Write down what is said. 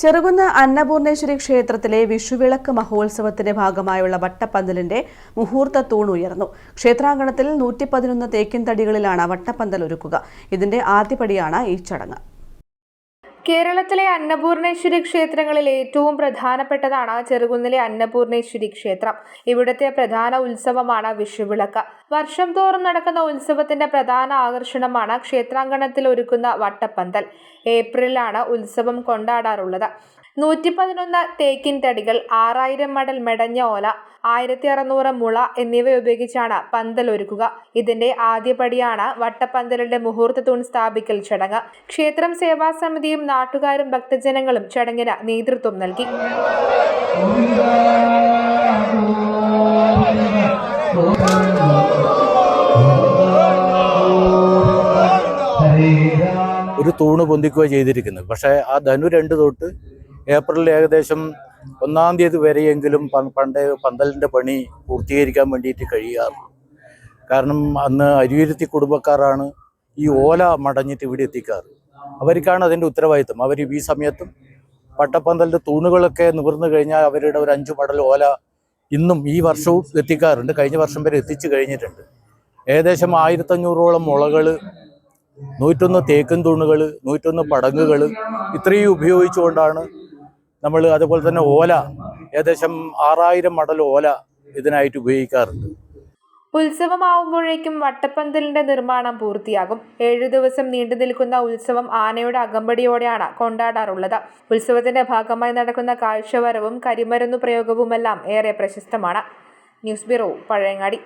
ചെറുകുന്ന് അന്നപൂർണേശ്വരി ക്ഷേത്രത്തിലെ വിഷുവിളക്ക് മഹോത്സവത്തിന്റെ ഭാഗമായുള്ള വട്ടപ്പന്തലിന്റെ മുഹൂർത്ത തൂൺ ഉയർന്നു. ക്ഷേത്രാങ്കണത്തിൽ നൂറ്റി പതിനൊന്ന് തേക്കിൻ തടികളിലാണ് വട്ടപ്പന്തൽ ഒരുക്കുക. ഇതിന്റെ ആദ്യപടിയാണ് ഈ ചടങ്ങ്. കേരളത്തിലെ അന്നപൂർണേശ്വരി ക്ഷേത്രങ്ങളിൽ ഏറ്റവും പ്രധാനപ്പെട്ടതാണ് ചെറുകുന്നിലെ അന്നപൂർണേശ്വരി ക്ഷേത്രം. ഇവിടുത്തെ പ്രധാന ഉത്സവമാണ് വിഷുവിളക്ക്. വർഷം തോറും നടക്കുന്ന ഉത്സവത്തിന്റെ പ്രധാന ആകർഷണമാണ് ക്ഷേത്രാങ്കണത്തിൽ ഒരുക്കുന്ന വട്ടപ്പന്തൽ. ഏപ്രിലാണ് ഉത്സവം കൊണ്ടാടാറുള്ളത്. നൂറ്റി പതിനൊന്ന് തേക്കിൻ തടികൾ ആറായിരം മടൽ മെടഞ്ഞ ഓല ആയിരത്തി അറുന്നൂറ് മുള എന്നിവ ഉപയോഗിച്ചാണ് പന്തൽ ഒരുക്കുക. ഇതിന്റെ ആദ്യപടിയാണ് വട്ടപ്പന്തലിന്റെ മുഹൂർത്ത തൂൺ സ്ഥാപിക്കൽ ചടങ്ങ്. ക്ഷേത്രം സേവാ സമിതിയും നാട്ടുകാരും ഭക്തജനങ്ങളും ചടങ്ങിന് നേതൃത്വം നൽകി. ഒരു തൂണ് പൊന്തിക്കുക ചെയ്തിരിക്കുന്നത്. പക്ഷേ ആ ധനു രണ്ട് തൊട്ട് ഏപ്രിൽ ഏകദേശം ഒന്നാം തീയതി വരെയെങ്കിലും പണ്ട് പന്തലിന്റെ പണി പൂർത്തീകരിക്കാൻ വേണ്ടിയിട്ട് കഴിയാറുള്ളൂ കാരണം അന്ന് അരിയുരുത്തി കുടുംബക്കാരാണ് ഈ ഓല മടഞ്ഞിട്ട് ഇവിടെ എത്തിക്കാറ്. അവർക്കാണ് അതിന്റെ ഉത്തരവാദിത്വം. അവർ ഈ സമയത്തും പട്ടപ്പന്തലിന്റെ തൂണുകളൊക്കെ നിവർന്നു കഴിഞ്ഞാൽ അവരുടെ ഒരു അഞ്ച് മടൽ ഓല ഇന്നും ഈ വർഷവും എത്തിക്കാറുണ്ട്. കഴിഞ്ഞ വർഷം വരെ എത്തിച്ചു കഴിഞ്ഞിട്ടുണ്ട്. ഏകദേശം ആയിരത്തഞ്ഞൂറോളം മുളകൾ നൂറ്റൊന്ന് തേക്കും തൂണുകൾ നൂറ്റൊന്ന് പടങ്ങുകൾ ഇത്രയും ഉപയോഗിച്ചുകൊണ്ടാണ് നമ്മൾ അതുപോലെ തന്നെ ഓല ഏകദേശം ആറായിരം മടൽ ഓല ഇതിനായിട്ട് ഉപയോഗിക്കാറുണ്ട്. ഉത്സവമാവുമ്പോഴേക്കും വട്ടപ്പന്തലിന്റെ നിർമ്മാണം പൂർത്തിയാകും. ഏഴു ദിവസം നീണ്ടു നിൽക്കുന്ന ഉത്സവം ആനയുടെ അകമ്പടിയോടെയാണ് കൊണ്ടാടാറുള്ളത്. ഉത്സവത്തിന്റെ ഭാഗമായി നടക്കുന്ന കാഴ്ചവരവും കരിമരുന്നു പ്രയോഗവുമെല്ലാം ഏറെ പ്രശസ്തമാണ്. News bureau Pazhayangadi.